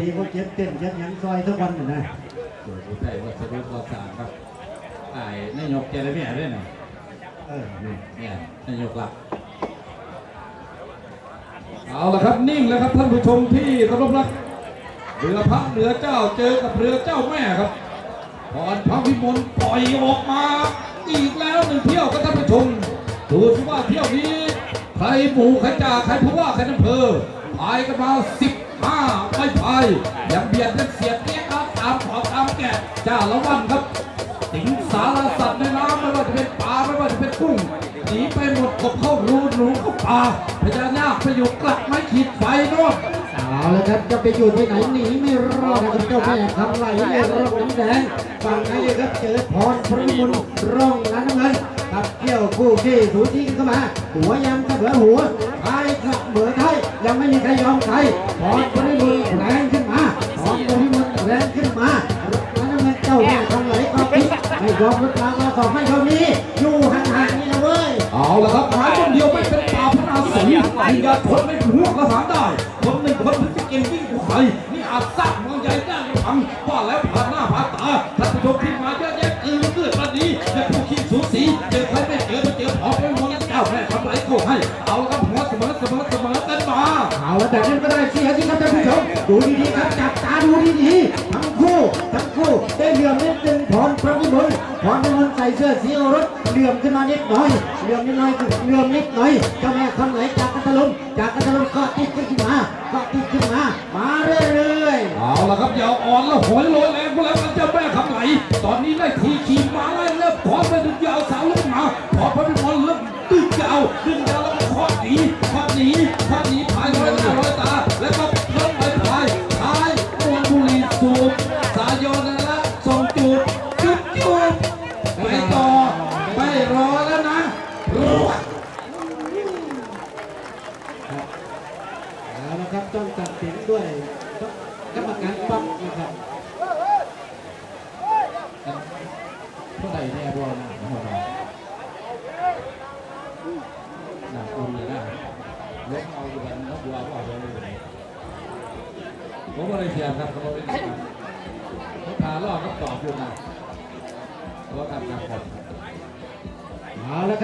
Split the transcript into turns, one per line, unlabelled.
ดีเขาเจ็บเต้นยันยันซอยทุกวันน่ะนะ
สวยผู้ไทยวัสดุก่อสร้างครับไอ้นายกเจริญเนี่ยด้วยนะ
เออนี่
เนี่ยนายกหลัก เอาละครับนิ่งแล้วครับท่านผู้ชมที่เคารพรักเรือพระเรือเจ้าเจอกับเรือเจ้าแม่ครับพรพระพิมลปล่อยออกมา อีกแล้วหนึ่งเที่ยวครับท่านผู้ชมดูสิว่าเที่ยวนี้ ใครหมู่ใครจ่าใครผู้ว่าใครอำเภอพายกันมาสิบห้า ไม่พายยังเบียดยังเสียดเนี้ยครับตามขอตามแกะจ้าละวันครับสิงสารสัตว์ในน้ำไม่ว่าจะเป็นปลาไม่ว่าจะเป็นกุ้งหนีไปหมดกบเข้ารูหนูเข้าป่าพญานาคไปอยู่กลับไม่ขีดไฟโน่น
เอาละครับจะไปอยู่ที่ไหนหนีไม่รอดนะครับเจ้าแม่ทำไหลในร่องน้ำแดงฝั่งนี้ครับเจอพรพระมุนร่องน้ำเงินขับเกี่ยวคู่ขี้สูสีกันเข้ามา หัวยังกระเบือหัวท้ายกระเบือไทยยังไม่มีใครยอมใครพรพระ ยอมลดทางมาสองให้เขานี้ อยู่ห่างๆนี่นะเว้ย
เอาละครับหายคนเดียวไม่เป็นป่าพระนาสีวิญญาณทนไม่เป็นห่วงกระสานได้ คนหนึ่งคนถึงจะเก่งยิ่งกว่าใครนี่อาจสร้างเมืองใหญ่ได้ไม่พังว่าแล้วผ่านหน้าผ่านตาท่านผู้ชมที่มาเยอะแยะคือเกิดวันนี้จะผู้ขี้สูสีเจอใครไม่เจอไม่เจอพอไปมองเจ้าแม่ทำไหลโกให้ เอาละครับหัวเสมอเสมอเสมอกันมา
เอาละแต่นั้นก็ได้เสียที่ครับท่านผู้ชมดูดีๆครับจับตาดูดีๆทั้งคู่ทั้งคู่ได้เห ลื่อมนิดนึงพรพระพิมลพรพิมลใส่เสื้อสีอรสเหลื่อมขึ้นมานิดหน่อยเหลื่อมนิดหน่อยคือเหลื่อมนิดหน่อยเจ้าแม่คำไหนจากกัตลุมจากกัตลุมก็ติดขึ้นมาก็ติดขึ้นมา มาเรื่อยๆ
เอาละครับอย่าอ่อนแล้วหอยโรยแรงก็แล้วกันเจ้าแม่คำไหลตอนนี้ไล่ทีขี่มาไล่เริ่มถอนไปดึงยาวสาวลงมาถอนพระพิมลเริ่มดึงยาวดึงยาว
เอาละครับต้องตัดสินด้วยกรรมการปั๊บนะครับ
เท่าไหร่แน่บอลนะหัวเราหนักอุ่นเลยนะลบเอาอยู่กันลบบัวก็เอาเลยผมก็เลยเสียบครับเขาบอกเป็นเขาพาล่อก็ตอบอยู่นะเพราะทำงานผม
เอาละครับ